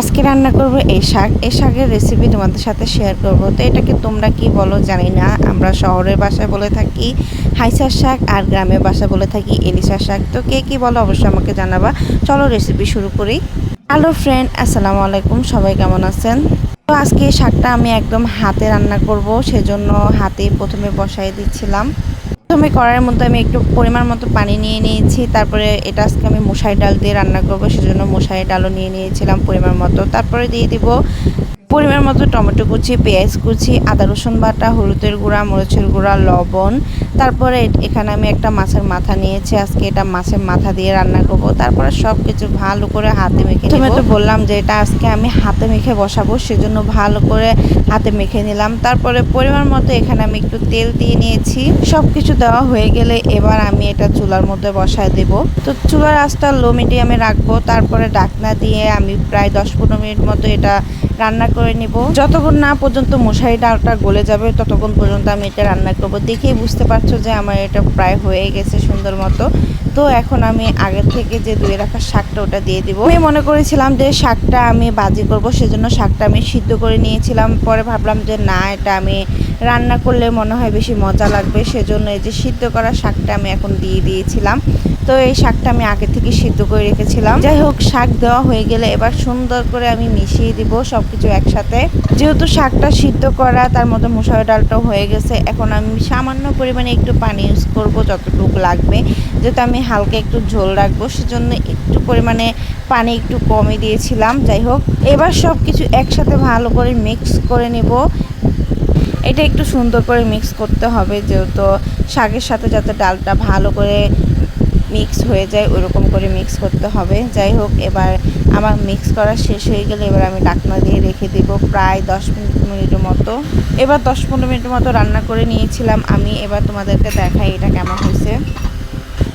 আজকে রান্না করব এই শাক। এই শাকের রেসিপি তোমাদের সাথে শেয়ার করব। তো এটাকে তোমরা কি বলো জানি না। আমরা শহরের বাসায় বলে থাকি, হাইসার শাক আর গ্রামের বাসায় বলে থাকি এলিশা শাক। তো কে কি বলো অবশ্যই আমাকে জানাবা। চলো রেসিপি শুরু করি। হ্যালো ফ্রেন্ড আসসালামু আলাইকুম। সবাই কেমন আছেন? তো আজকে শাকটা আমি একদম হাতে রান্না করব, সেজন্য হাতে প্রথমে বসাই দিচ্ছিলাম। প্রথমে কড়াইয়ের মধ্যে আমি একটু পরিমাণ মতো পানি নিয়ে নিয়েছি। তারপরে এটা আজকে আমি মশাই ডাল দিয়ে রান্না করব, সেজন্য মশাই ডালও নিয়ে নিয়েছিলাম পরিমাণ মতো। তারপরে দিয়ে দিব পরিমাণ মতো টমেটো কুচি, পেঁয়াজ কুচি, আদা রসুন বাটা, হলুদের গুঁড়া, মরিচের গুঁড়া, লবণ। তারপরে এখানে আমি একটা মাছের মাথা নিয়েছি। আজকে এটা মাছের মাথা দিয়ে রান্না করব। তারপরে সব কিছু ভালো করে হাতে মেখে তুমি তো বললাম যে এটা আজকে আমি হাতে মেখে বসাবো, সেজন্য ভালো করে হাতে মেখে নিলাম। তারপরে পরিমাণ মতো এখানে আমি একটু তেল দিয়ে নিয়েছি। সব কিছু দেওয়া হয়ে গেলে এবার আমি এটা চুলার মধ্যে বসায় দেব। তো চুলার আঁচটা লো মিডিয়ামে রাখব। তারপরে ডাকনা দিয়ে আমি প্রায় দশ পনেরো মিনিট মতো এটা রান্না করে নিব। যতক্ষণ না পর্যন্ত মশারি ডালটা গলে যাবে, ততক্ষণ পর্যন্ত আমি এটা রান্না করব। দেখেই বুঝতে পারছ যে আমার এটা প্রায় হয়ে গেছে সুন্দর মতো। তো এখন আমি আগের থেকে যে দুয়ে রাখার শাকটা ওটা দিয়ে দিব। আমি মনে করেছিলাম যে শাকটা আমি বাজি করব, সেজন্য শাকটা আমি সিদ্ধ করে নিয়েছিলাম। পরে ভাবলাম যে না, এটা আমি রান্না করলে মনে হয় বেশি মজা লাগবে, সেজন্য এই যে সিদ্ধ করা শাকটা আমি এখন দিয়ে দিয়েছিলাম। তো এই শাকটা আমি আগে থেকে সিদ্ধ করে রেখেছিলাম। যাই হোক, শাক দেওয়া হয়ে গেলে এবার সুন্দর করে আমি মিশিয়ে দিব সব কিছু একসাথে। যেহেতু শাকটা সিদ্ধ করা, তার মধ্যে মুসার ডালটাও হয়ে গেছে, এখন আমি সামান্য পরিমাণে একটু পানি ইউজ করব যতটুকু লাগবে। যেহেতু আমি হালকা একটু ঝোল রাখব, সেজন্য একটু পরিমাণে পানি একটু কমই দিয়েছিলাম। যাই হোক, এবার সব কিছু একসাথে ভালো করে মিক্স করে নেব। এটা একটু সুন্দর করে মিক্স করতে হবে, যেহেতু শাকের সাথে যাতে ডালটা ভালো করে মিক্স হয়ে যায় ওইরকম করে মিক্স করতে হবে। যাই হোক, এবার আমার মিক্স করা শেষ হয়ে গেলে এবার আমি ডাকনা দিয়ে রেখে দেব প্রায় দশ মিনিটের মতো। এবার দশ পনেরো মিনিটের মতো রান্না করে নিয়েছিলাম। আমি এবার তোমাদেরকে দেখাই এটা কেমন হয়েছে।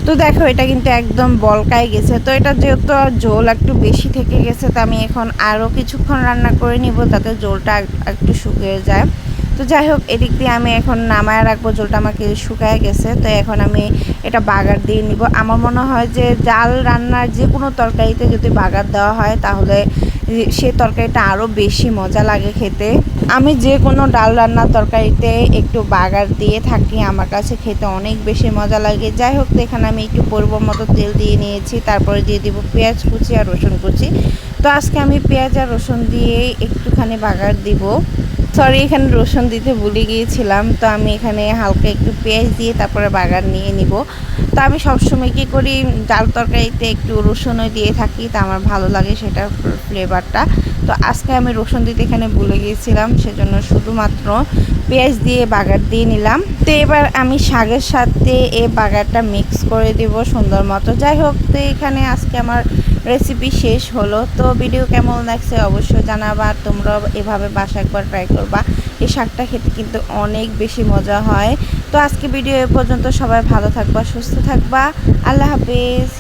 তো দেখো, এটা কিন্তু একদম বলকায় গেছে। তো এটা যেহেতু ঝোল একটু বেশি থেকে গেছে, তো আমি এখন আরও কিছুক্ষণ রান্না করে নিব, যাতে ঝোলটা একটু শুকিয়ে যায়। তো যাই হোক, এদিক দিয়ে আমি এখন নামায় রাখব, জলটা আমাকে শুকায় গেছে, তো এখন আমি এটা বাগার দিয়ে নিব। আমার মনে হয় যে ডাল রান্নার যে কোনো তরকারিতে যদি বাগার দেওয়া হয়, তাহলে সে তরকারিটা আরও বেশি মজা লাগে খেতে। আমি যে কোনো ডাল রান্নার তরকারিতে একটু বাগার দিয়ে থাকি, আমার কাছে খেতে অনেক বেশি মজা লাগে। যাই হোক, তো এখানে আমি একটু পরিব মতো তেল দিয়ে নিয়েছি, তারপরে দিয়ে দিব পেঁয়াজ কুচি আর রসুন কুচি। তো আজকে আমি পেঁয়াজ আর রসুন দিয়ে একটুখানি বাগার দিব। সরি এখানে রসুন দিতে ভুলে গিয়েছিলাম। তো আমি এখানে হালকা একটু পেঁয়াজ দিয়ে তারপরে বাগান নিয়ে নিব। তো আমি সবসময় কী করি, ডাল তরকারিতে একটু রসুনও দিয়ে থাকি, তা আমার ভালো লাগে সেটার ফ্লেভারটা তো আজকে আমি রসুন দিতে এখানে ভুলে গিয়েছিলাম, সেজন্য শুধুমাত্র পেঁয়াজ দিয়ে বাগার দিয়ে নিলাম। তো এবার আমি শাকের সাথে এই বাগারটা মিক্স করে দেব সুন্দর মতো। যাই হোক, তো এখানে আজকে আমার রেসিপি শেষ হলো। তো ভিডিও কেমন লাগছে অবশ্যই জানাবা। তোমরা এভাবে বাসা একবার ট্রাই করবা। এই শাকটা খেতে কিন্তু অনেক বেশি মজা হয়। তো আজকে ভিডিও এ পর্যন্ত সবাই ভালো থাকবা, সুস্থ থাকবা। আল্লাহ হাফিজ।